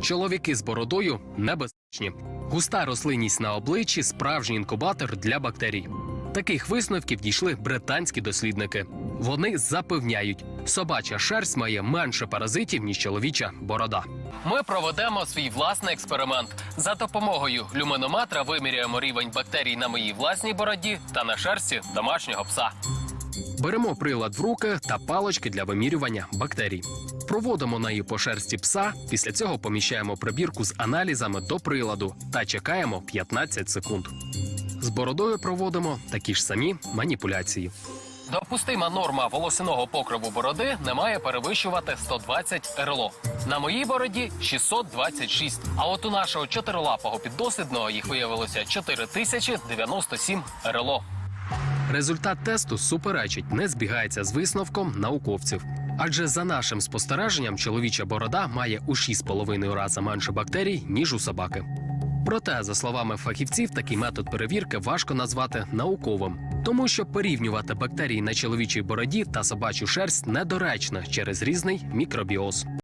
Чоловіки з бородою небезпечні. Густа рослинність на обличчі справжній інкубатор для бактерій. Таких висновків дійшли британські дослідники. Вони запевняють, собача шерсть має менше паразитів, ніж чоловіча борода. Ми проведемо свій власний експеримент. За допомогою люминометра виміряємо рівень бактерій на моїй власній бороді та на шерсті домашнього пса. Беремо прилад в руки та палочки для вимірювання бактерій. Проводимо неї по шерсті пса. Після цього поміщаємо прибірку з аналізами до приладу та чекаємо 15 секунд. З бородою проводимо такі ж самі маніпуляції. Допустима норма волосяного покриву бороди не має перевищувати 120 РЛО. На моїй бороді 626. А от у нашого чотирилапого піддослідного їх виявилося 4097 РЛО. Результат тесту суперечить, не збігається з висновком науковців. Адже за нашим спостереженням, чоловіча борода має у 6,5 рази менше бактерій, ніж у собаки. Проте, за словами фахівців, такий метод перевірки важко назвати науковим, тому що порівнювати бактерії на чоловічій бороді та собачу шерсть недоречно через різний мікробіоз.